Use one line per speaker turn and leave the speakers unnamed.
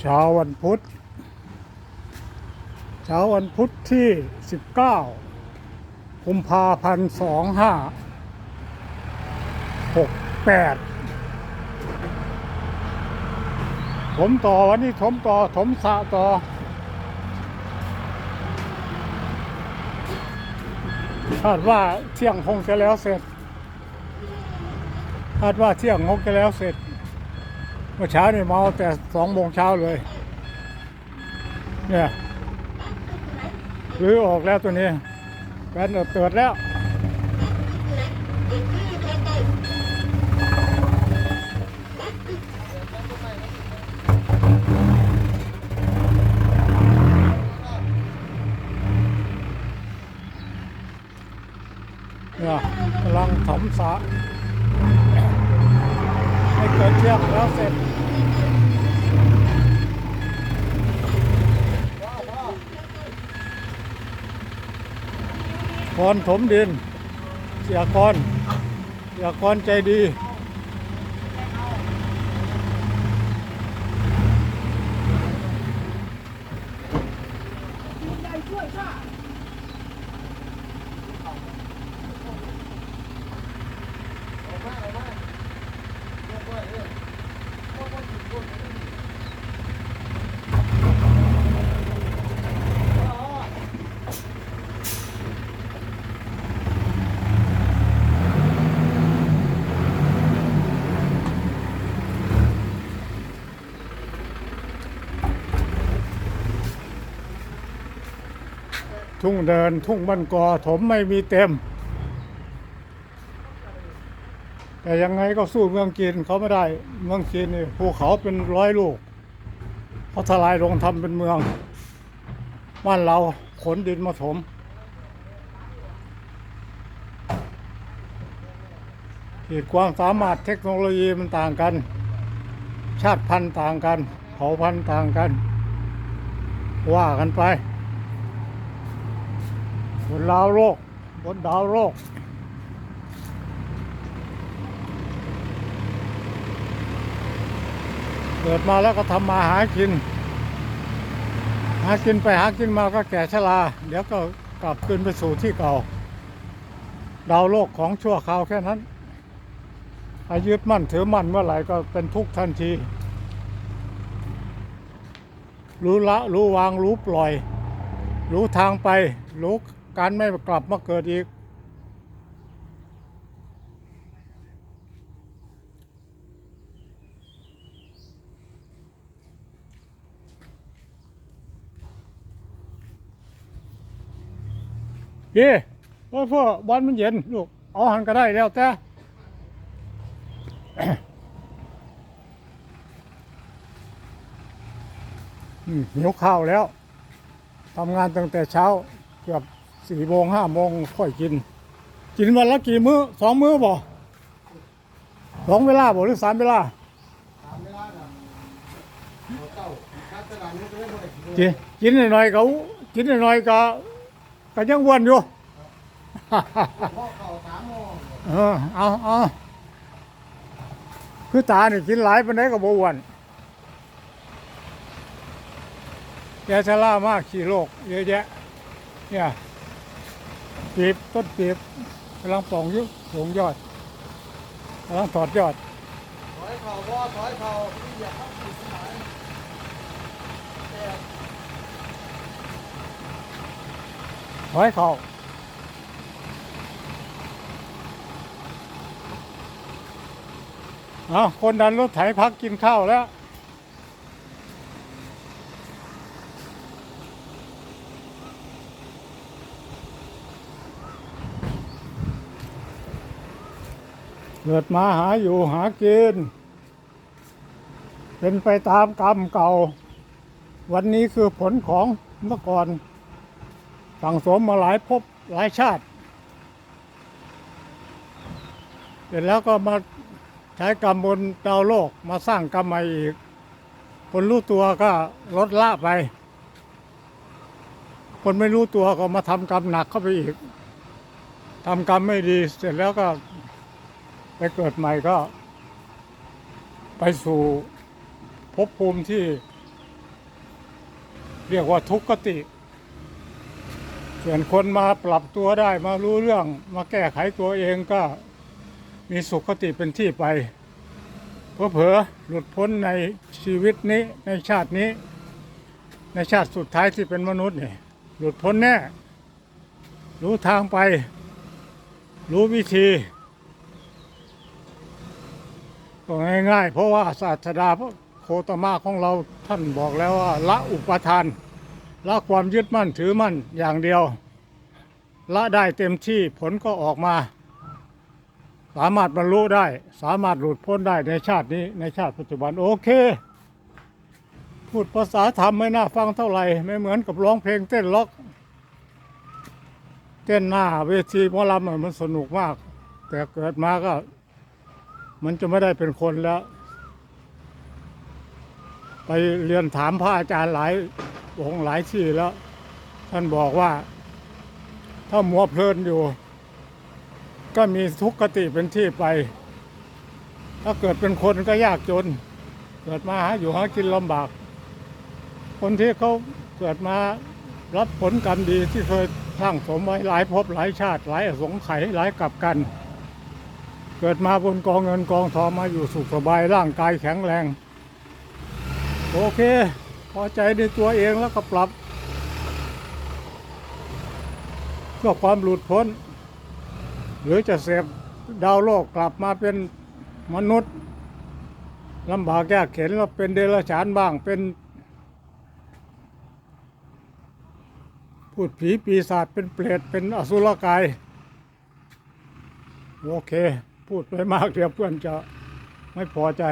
เช้าวันพุธ เช้าวันพุธที่ 19กุมภาพันธ์2568ผมต่อวันนี้ถมต่อถมสะต่อ คาดว่าเที่ยงคงจะแล้วเสร็จ คาดว่าเที่ยงคงจะแล้วเสร็จ เมื่อเช้านี่เมาแต่สองโมงเช้าเลย เนี่ยรื้อออกแล้วตัวนี้แบนเตือดแล้วเนี่ยกำลังถมสระ ให้เกิดเชือกแล้วเสร็จคอนถมดินเสียคอนเสียคอนใจดี ทุ่งเดินทุ่งบ้านกอถมไม่มีเต็ม แต่ยังไงก็สู้เมืองจีนเขาไม่ได้ เมืองจีนนี่ภูเขาเป็นร้อยลูกเขาทลายลงทำเป็นเมืองบ้านเราขนดินมาถมขีดความสามารถเทคโนโลยีมันต่างกัน ชาติพันธุ์ต่างกันเผ่าพันธุ์ต่างกัน ว่ากันไป บนดาวโลก บนดาวโลก เกิดมาแล้วก็ทำมาหากิน หากินไปหากินมาก็แก่ชราเดี๋ยวก็กลับคืนไปสู่ที่เก่า ดาวโลกของชั่วคราวแค่นั้นอายึดมั่นถือมั่นเมื่อไหร่ก็เป็นทุกข์ทันที รู้ละรู้วางรู้ปล่อย รู้ทางไป รู้ การไม่กลับมาเกิดอีก พี่ว่าพ่อบอลมันเย็นลูก เอาหันก็ได้แล้วแต่อืมหิวข้าวแล้วทำงานตั้งแต่เช้าเกือบ สี่โมงห้าโมงค่อยกิน กินวันละกี่มื้อสองมื้อบ่สองเวลาบ่หรือสามเวลากินกินหน่อยๆก็กินหน่อยๆก็ก็ยังวนอยู่เออเอาเอาคือตาเนี่ยกินหลายปานใดก็บ่อ้วนแกชรามากขี่โรคเยอะแยะเนี่ย ปีบต้นปีบกำลังป่องอยุสูงยอดกำลังถอดยอด
ถอยเข่าพ่อถอยเข่าที่เหยียบครับติดสาย
ถอยเข่าเอาคนดันรถไถพักกินข้าวแล้ว เกิดมาหาอยู่หากิน เป็นไปตามกรรมเก่า วันนี้คือผลของเมื่อก่อน สั่งสมมาหลายภพหลายชาติ เสร็จแล้วก็มาใช้กรรมบนดาวโลกมาสร้างกรรมใหม่อีก คนรู้ตัวก็ลดละไป คนไม่รู้ตัวก็มาทำกรรมหนักเข้าไปอีกทำกรรมไม่ดีเสร็จแล้วก็ ไปเกิดใหม่ก็ ไปสู่ภพภูมิที่ เรียกว่าทุกขติ ส่วนคนมาปรับตัวได้มารู้เรื่องมาแก้ไขตัวเองก็มีสุขติเป็นที่ไปเผลอๆหลุดพ้นในชีวิตนี้ในชาตินี้ ในชาติสุดท้ายที่เป็นมนุษย์นี่หลุดพ้นแน่ รู้ทางไป รู้วิธี ก็ง่าย ๆ เพราะว่าศาสดาพระโคตมะของเราท่านบอกแล้วว่าละอุปทานละความยึดมั่นถือมั่นอย่างเดียว ละได้เต็มที่ผลก็ออกมา สามารถบรรลุได้ สามารถหลุดพ้นได้ในชาตินี้ในชาติปัจจุบันโอเคพูดภาษาธรรมไม่น่าฟังเท่าไหร่ ไม่เหมือนกับร้องเพลงเต้นล็อก เต้นหน้าเวทีหมอลำมันสนุกมาก แต่เกิดมาก็ มันจะไม่ได้เป็นคนแล้ว ไปเรียนถามพระอาจารย์หลายองค์หลายที่แล้ว ท่านบอกว่า ถ้ามัวเพลินอยู่ ก็มีทุกขติเป็นที่ไป ถ้าเกิดเป็นคนก็ยากจน เกิดมาหาอยู่หากินลำบาก คนที่เขาเกิดมารับผลกรรมดีที่เคยสร้างสมไว้หลายภพหลายชาติ หลายสงไขหลายกลับกัน เกิดมาบนกองเงินกองทองมาอยู่สุขสบายร่างกายแข็งแรง โอเค พอใจในตัวเองแล้วก็ปรับเพื่อความหลุดพ้น หรือจะเสพดาวโลกกลับมาเป็นมนุษย์ลำบากยากเข็นแล้วเป็นเดรัจฉานบ้างเป็นพูดผีปีศาจเป็นเปรตเป็นอสุรกาย โอเค พูดไปมากเดี๋ยวเพื่อนจะไม่พอใจ